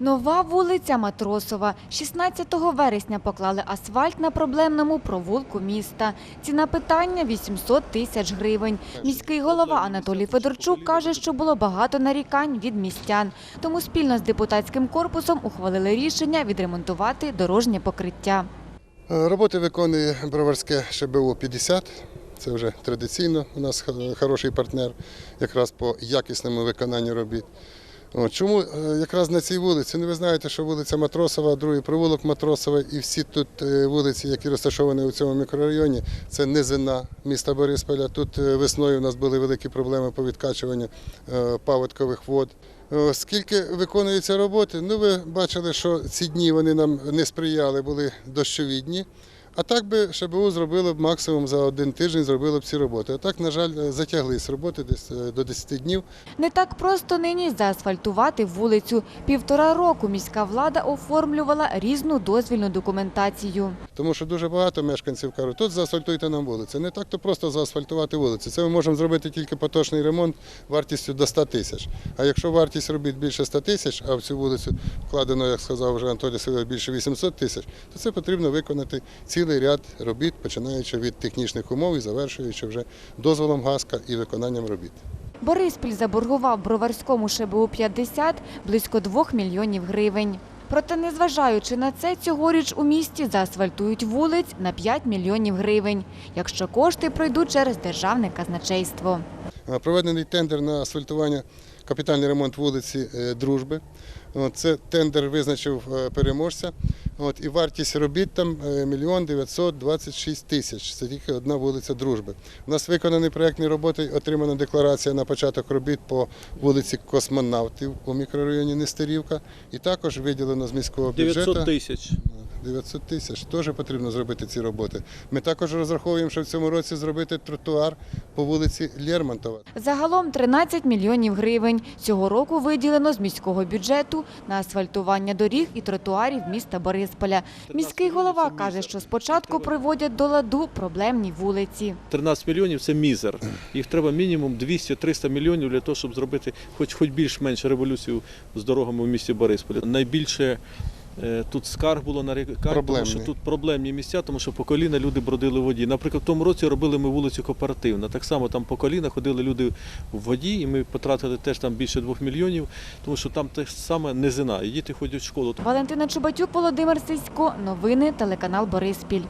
Нова вулиця Матросова. 16 вересня поклали асфальт на проблемному провулку міста. Ціна питання – 800 тисяч гривень. Міський голова Анатолій Федорчук каже, що було багато нарікань від містян. Тому спільно з депутатським корпусом ухвалили рішення відремонтувати дорожнє покриття. Е, Роботи виконує Броварське ШБУ 50. Це вже традиційно. У нас хороший партнер якраз по якісному виконанню робіт. Чому е, якраз на цій вулиці? Ну, ви знаєте, що вулиця Матросова, другий провулок Матросова і всі тут е, вулиці, які розташовані у цьому мікрорайоні, це низина міста Борисполя. Тут е, весною у нас були великі проблеми по відкачуванню паводкових вод. Скільки виконуються роботи? Ну, ви бачили, що ці дні вони нам не сприяли, були дощові дні. А так би ШБУ зробило б максимум за один тиждень зробило б ці роботи. А так, на жаль, е, затяглись роботи десь е, до 10 днів. Не так просто нині заасфальтувати вулицю. Півтора року міська влада оформлювала різну дозвільну документацію. Тому що дуже багато мешканців кажуть, тут заасфальтуйте нам вулицю. Не так то просто заасфальтувати вулицю. Це ми можемо зробити тільки поточний ремонт вартістю до 100 тисяч. А якщо вартість робіт більше 100 тисяч, а в цю вулицю вкладено, як сказав вже Анатолій Савельович, більше 800 тисяч, то це потрібно виконати цілий ряд робіт, починаючи від технічних умов і завершуючи вже дозволом ГАСКа і виконанням робіт. Бориспіль заборгував Броварському ШБУ 50 близько 2 мільйонів гривень. Проте, незважаючи на це, цьогоріч у місті заасфальтують вулиць на 5 мільйонів гривень, якщо кошти пройдуть через державне казначейство. Проведений тендер на асфальтування, капітальний ремонт вулиці е, Дружби. Це тендер визначив е, переможця. От, і вартість робіт там 1 мільйон 926 тисяч. Це тільки одна вулиця Дружби. У нас виконані проєктні роботи, отримана декларація на початок робіт по вулиці Космонавтів у мікрорайоні Нестерівка. І також виділено з міського бюджету 900 тисяч. 900 тисяч. Теж потрібно зробити ці роботи. Ми також розраховуємо, що в цьому році зробити тротуар по вулиці Лермонтова. Загалом 13 мільйонів гривень. Цього року виділено з міського бюджету на асфальтування доріг і тротуарів міста Борисполя. Міський голова каже, що спочатку приводять до ладу проблемні вулиці. 13 мільйонів це мізер. Їх треба мінімум 200-300 мільйонів для того, щоб зробити хоч хоч більш-менш революцію з дорогами в місті Борисполі. Найбільше тут скарг було на рекань, тому що тут проблемні місця, тому що по коліна люди бродили в воді. Наприклад, в тому році робили ми вулицю Кооперативна. Так само там по коліна ходили люди в воді, і ми потратили теж там більше двох мільйонів, тому що там те саме низина, і діти ходять в школу. Валентина Чубатюк, Володимир Сисько. Новини телеканал Бориспіль.